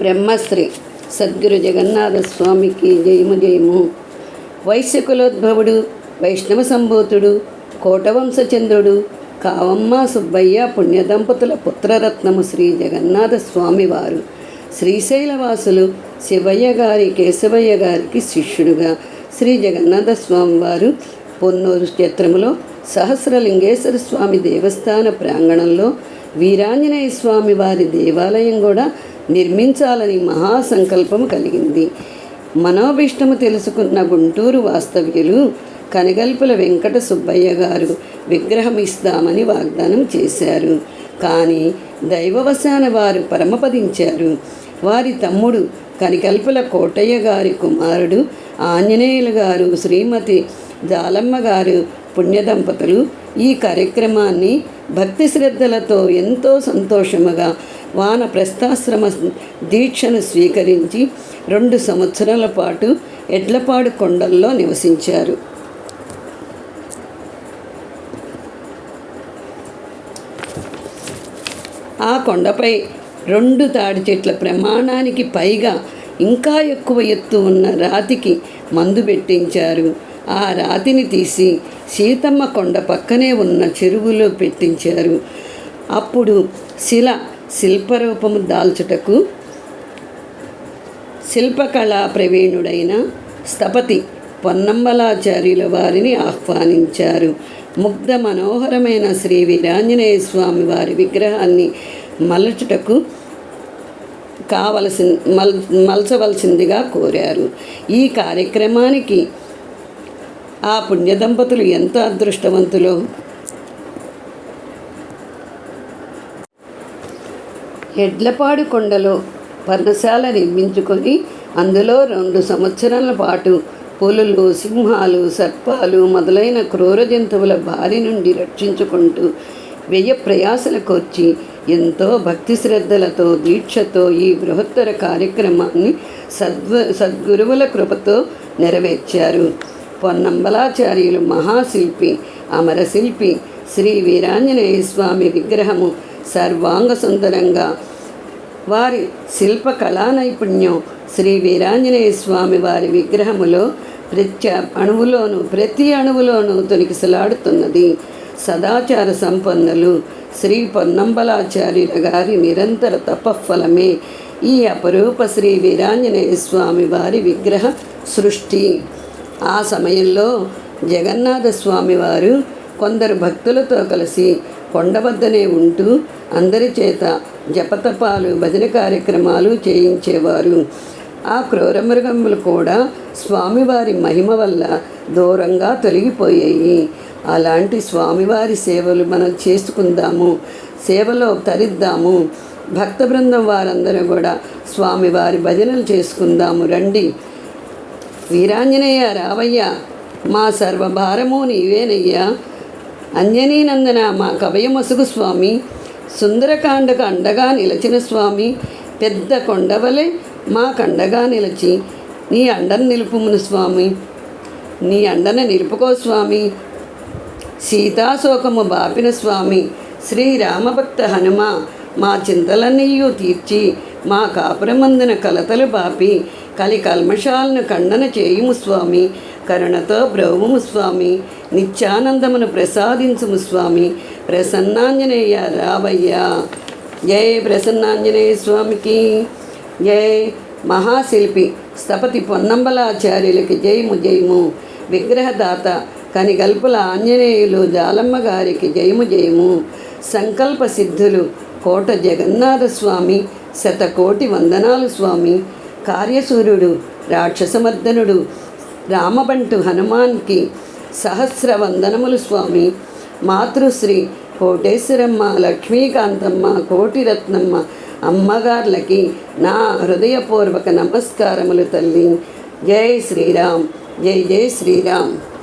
బ్రహ్మశ్రీ సద్గురు జగన్నాథ స్వామికి జయము జయము. వైశ్యకులోద్భవుడు వైష్ణవ సంభూతుడు కోటవంశచంద్రుడు కావమ్మ సుబ్బయ్య పుణ్యదంపతుల పుత్రరత్నము శ్రీ జగన్నాథ స్వామివారు. శ్రీశైలవాసులు శివయ్య గారి కేశవయ్య గారికి శిష్యుడుగా శ్రీ జగన్నాథ స్వామివారు పొన్నూరు క్షేత్రములో సహస్రలింగేశ్వర స్వామి దేవస్థాన ప్రాంగణంలో వీరాంజనేయ స్వామి వారి దేవాలయం కూడా నిర్మించాలని మహాసంకల్పం కలిగింది. మనోభిష్టము తెలుసుకున్న గుంటూరు వాస్తవ్యులు కనగల్పుల వెంకట సుబ్బయ్య గారు విగ్రహం ఇస్తామని వాగ్దానం చేశారు. కానీ దైవవశాన వారు పరమపదించారు. వారి తమ్ముడు కనికల్పుల కోటయ్య గారి కుమారుడు ఆంజనేయులు గారు శ్రీమతి జాలమ్మ గారు పుణ్యదంపతులు ఈ కార్యక్రమాన్ని భక్తి శ్రద్ధలతో ఎంతో సంతోషముగా వాన ప్రస్థాశ్రమ దీక్షను స్వీకరించి రెండు సంవత్సరాల పాటు ఎడ్లపాడు కొండల్లో నివసించారు. ఆ కొండపై రెండు తాడి చెట్ల ప్రమాణానికి పైగా ఇంకా ఎక్కువ ఎత్తు ఉన్న రాతికి మందు పెట్టించారు. ఆ రాతిని తీసి సీతమ్మ కొండ పక్కనే ఉన్న చెరువులో పెట్టించారు. అప్పుడు శిల శిల్పరూపము దాల్చుటకు శిల్పకళా ప్రవీణుడైన స్థపతి పొన్నమ్మలాచార్యుల వారిని ఆహ్వానించారు. ముగ్ధ మనోహరమైన శ్రీ వీరాంజనేయ స్వామి వారి విగ్రహాన్ని మలచుటకు కావలసి మల్ మలచవలసిందిగా కోరారు. ఈ కార్యక్రమానికి ఆ పుణ్య దంపతులు ఎంత అదృష్టవంతులో? ఎడ్లపాడు కొండలో పర్ణశాల నిర్మించుకొని అందులో రెండు సంవత్సరాల పాటు పులులు సింహాలు సర్పాలు మొదలైన క్రూర జంతువుల బారి నుండి రక్షించుకుంటూ వ్యయ ప్రయాసలు కోర్చి ఎంతో భక్తి శ్రద్ధలతో దీక్షతో ఈ బృహత్తర కార్యక్రమాన్ని సద్వ సద్గురువుల కృపతో నెరవేర్చారు. పొన్నంబలాచార్యులు మహాశిల్పి అమరశిల్పి శ్రీ వీరాంజనేయ స్వామి విగ్రహము సర్వాంగ సుందరంగా. వారి శిల్ప కళా నైపుణ్యం శ్రీ వీరాంజనేయ స్వామి వారి విగ్రహములో ప్రత్య అణువులోను ప్రతి అణువులోనూ తొనికిసలాడుతున్నది. సదాచార సంపన్నులు శ్రీ పొన్నంబలాచార్యుల గారి నిరంతర తపఫలమే ఈ అపరూప శ్రీ వీరాంజనేయ స్వామి వారి విగ్రహ సృష్టి. ఆ సమయంలో జగన్నాథ స్వామి వారు కొందరు భక్తులతో కలిసి కొండ వద్దనే ఉంటూ అందరి చేత జపతపాలు భజన కార్యక్రమాలు చేయించేవారు. ఆ క్రూరమృగములు కూడా స్వామివారి మహిమ వల్ల దూరంగా తొలగిపోయాయి. అలాంటి స్వామివారి సేవలు మనం చేసుకుందాము సేవలో తరిద్దాము. భక్త బృందం వారందరూ కూడా స్వామివారి భజనలు చేసుకుందాము రండి. వీరాంజనేయ రావయ్య మా సర్వభారము నీవేనయ్యా. అంజనీనందన మా కవయమసుగు స్వామి. సుందరకాండకు అండగా నిలచిన స్వామి. పెద్ద కొండవలే మా కండగా నిలిచి నీ అండను నిలుపుమును స్వామి. నీ అండన నిలుపుకో స్వామి. సీతాశోకము బాపిన స్వామి. శ్రీరామభక్త హనుమ మా చింతలన్నీయు తీర్చి మా కాపురమందున కలతలు బాపి కలి కల్మషాలను ఖండన చేయుము స్వామి కరుణతో ప్రభుము స్వామి నిత్యానందమును ప్రసాదించుము స్వామి. ప్రసన్నాంజనేయ రావయ్య. జయ ప్రసన్నాంజనేయ స్వామికి. జయ మహాశిల్పి స్థపతి పొన్నంబలాచార్యులకి జయము జయము. విగ్రహదాత కనిగల్పుల ఆంజనేయులు జాలమ్మ గారికి జయము జయము. సంకల్ప సిద్ధులు కోట జగన్నాథ స్వామి శతకోటి వందనాలు స్వామి. కార్యసూర్యుడు రాక్షసమర్దనుడు రామబంటు హనుమాన్కి సహస్ర వందనములు స్వామి. మాతృశ్రీ కోటేశ్వరమ్మ లక్ష్మీకాంతమ్మ కోటిరత్నమ్మ అమ్మగార్లకి నా హృదయపూర్వక నమస్కారములు తల్లి. జై శ్రీరామ్ జై జై శ్రీరామ్.